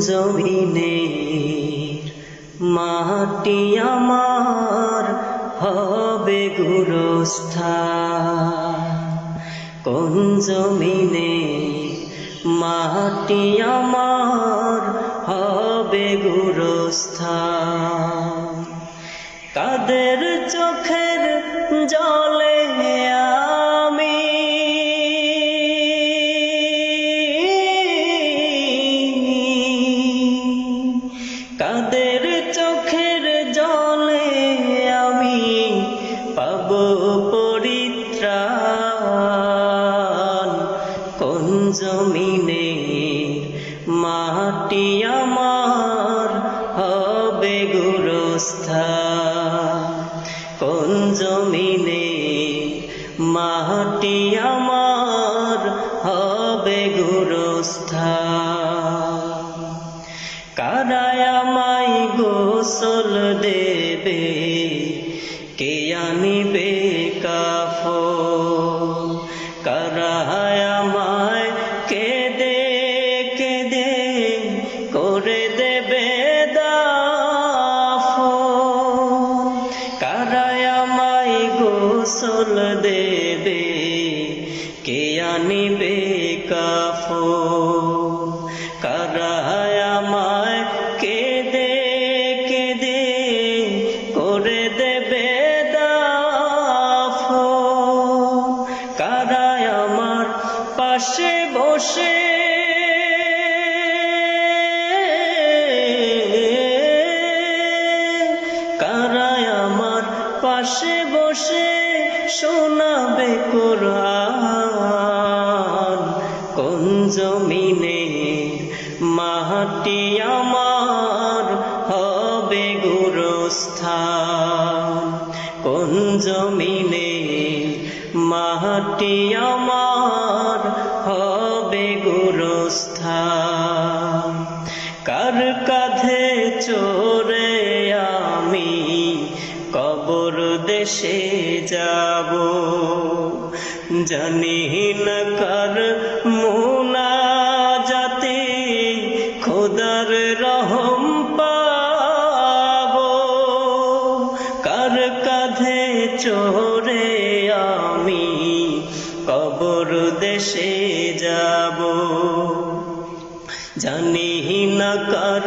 জমিনের মাটি আমার হবে গুরস্থা কোন জমিনে মাটি আমার জমিনে, মাটি আমার হবে গুরস্থা কোন জমিনে মাটি আমার হবে গুরস্থা কারায় আমায় গোসল দেবে, কে আনিবে গোসল দেবে কে আনিবে কাফ কারায় করে দেবে আমার পাশে বসে পাশে বসে শোনাবে কোরআন কোন জমিনে মাটি আমার হবে গুরুস্থান? কোন জমিনে মাটি আমার হবে দেশে যাব। জানি না কার মোনা যাতে খোদার রহম পাব। কার কাঁধে চোরে আমি কবর দেশে যাব। জানি কার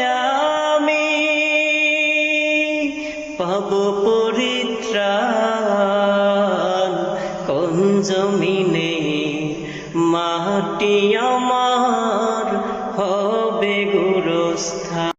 পাব পরিত্রাণ। কোন জমিনে মাটি আমার হবে গুরুস্থা